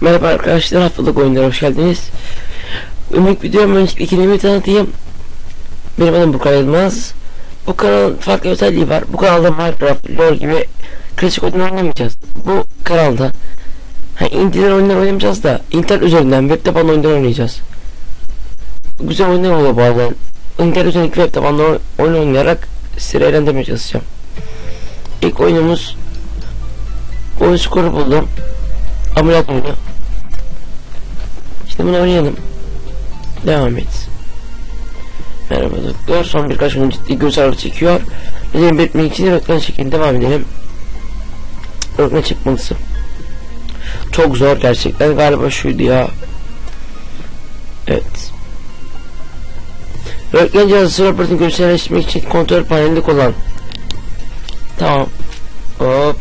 Merhaba arkadaşlar haftalık oyunlara hoş geldiniz. Ümit videom öncelikle kendimi tanıtayım. Benim adım Burkan Yılmaz. Bu kanalın farklı özelliği var. Bu kanalda Minecraft, LoL gibi klasik oyunlar oynamayacağız. Bu kanalda ha, indiren oyunlar oynamayacağız da internet üzerinden web tabanlı oyunlar oynayacağız. Güzel oyunlar oluyor bazen. İnternet üzerindeki web tabanlı oy- oyun oynayarak sizi eğlendirmeye çalışacağım. İlk oyunumuz oyun skoru buldum. Ameliyat oyunu. Şimdi bunu oynayalım. Devam et. Merhaba doktor. Son birkaç gün ciddi göz ağrı çekiyor. Bizim belirtmek için röntgen çekin. Devam edelim. Röntgen çıkmalısı. Çok zor gerçekten. Galiba şuydu ya. Evet. Röntgen cihazı raportun görselleştirmek için kontrol panelinde kullan. Tamam. Hop.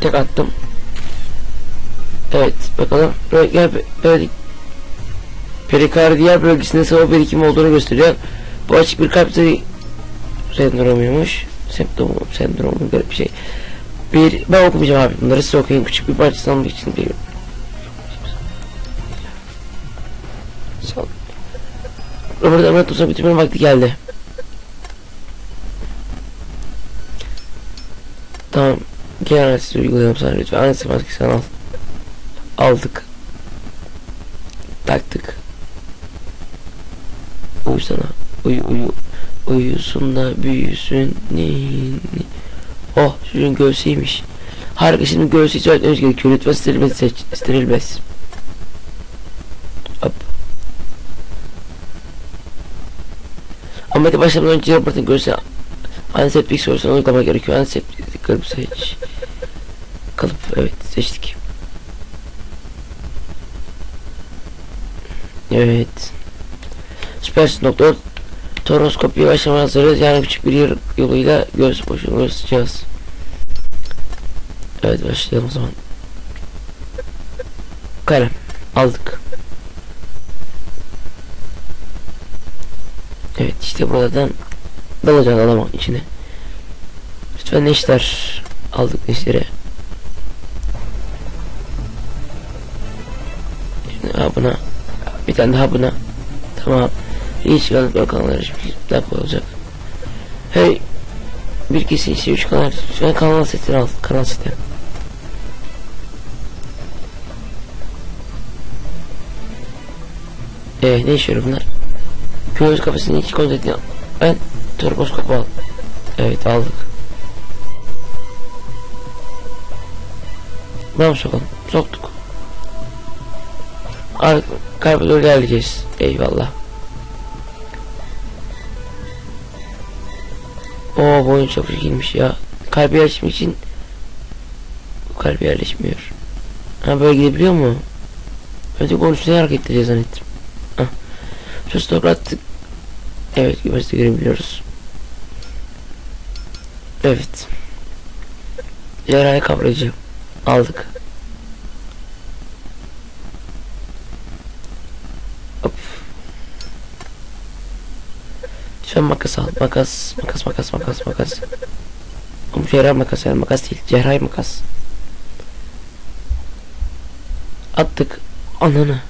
Tek attım. Evet bakalım. Perikardiyal bölgesinde sıvı birikim olduğunu gösteriyor. Bu açık bir kalp sendromuymuş. Semptomu, sendromu garip bir şey. Bir, ben okumayacağım abi bunları siz okuyun küçük bir parçasını almak için bir Sağ ol. Robert ameliyat olsa bitirmenin vakti geldi. Tamam. Gel analizi uygulayalım sana lütfen. Analizi maskesini al. Aldık. Taktık. Uyusana. Uyu uyu. Uyusun da büyüsün. Ni, ni. Oh çocuğun göğsüymüş. Harika şimdi göğsü söylememiz gerekiyor. Lütfen steril bez seç. Steril bez. Hop. Ameliyata başlamadan önce raportun göğsüne Anseptik sorusunu uygulama gerekiyor. Anseptik kalıp seç. Kalıp evet seçtik. Evet. Süpersin doktor. Toroskopiye başlamaya hazırız. Yani küçük bir yoluyla göz boşluğunu göstereceğiz. Evet başlayalım o zaman. Kalem. Aldık. Evet işte buradan dalacağız adamın içine. Lütfen neşter aldık neşteri. Şimdi ha bir tane daha buna. Tamam. İyi çıkardık bakanlar şimdi depo olacak. Hey bir kesin işte üç kanal sen kanal setini al kanal seti. Ee ne işiyor bunlar? Göğüs kafesinin iki kontaktini ben turboskop al. Evet aldık. Yapalım sokalım? Soktuk. Kalbe doğru ilerleyeceğiz. Eyvallah. Oo bu oyun çok ilginç ya. Kalbi yerleşmek için kalbi yerleşmiyor. Ha böyle gidebiliyor mu? Öte konusunda hareket edeceğiz zannettim. Hah. Şu stokrattık. Evet güvence görebiliyoruz. Evet. Yarayı kavrayıcı. Aldık. Hop. Lütfen makas al. Makas, makas, makas, makas, makas. Bu cerrah makas yani makas değil. Cerrahi makas. Attık. Ananı.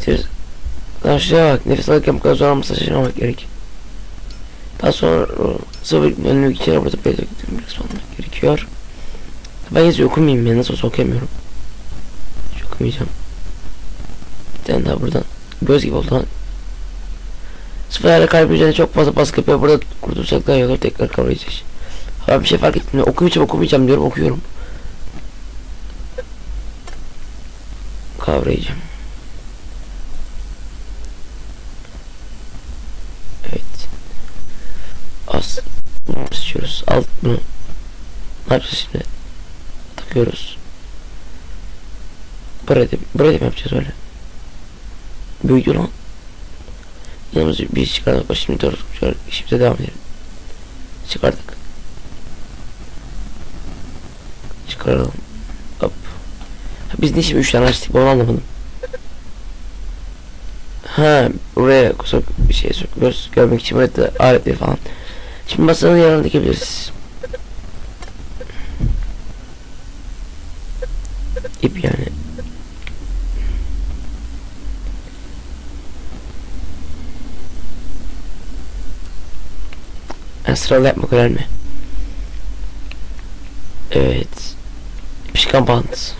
Siz şuraya bak nefes alırken bu kadar zor olmasa şaşırmamak gerek. Daha sonra sıvı önlük içeri burada belirtmek gerekiyor. Ben yazıyor okumayayım ya nasıl olsa okuyamıyorum. Hiç okumayacağım. Bir tane daha buradan. Göz gibi oldu lan. Sıfırlarla kalp üzerine çok fazla baskı yapıyor. Burada kurtulsak daha olur tekrar kavrayacağız. Ha bir şey fark ettim. Okumayacağım okumayacağım diyorum okuyorum. Kavrayacağım. Evet. Az. Bunu seçiyoruz. Alt bunu. Ne yapacağız şimdi? Takıyoruz. Buraya da, buraya da yapacağız öyle? Büyüdü lan. Yalnız bir çıkardık. Şimdi. Şöyle işimize devam edelim. Çıkardık. Çıkaralım. Hop. Ha, biz şimdi 3 tane açtık onu anlamadım. Ha buraya sok bir şey sokuyoruz görmek için böyle de aletleri falan. Şimdi masanın yanına dikebiliriz. ip yani. Yani sıralı yapmak önemli. Evet. Pişkan bant.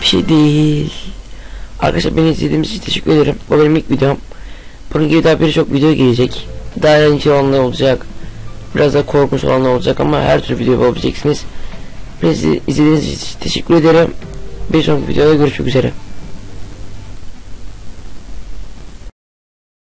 Bir şey değil. Arkadaşlar beni izlediğiniz için teşekkür ederim. Bu benim ilk videom. Bunun gibi daha birçok video gelecek. Daha eğlenceli olanlar olacak. Biraz da korkunç olanlar olacak ama her türlü video bulabileceksiniz. Beni izlediğiniz için teşekkür ederim. Bir sonraki videoda görüşmek üzere.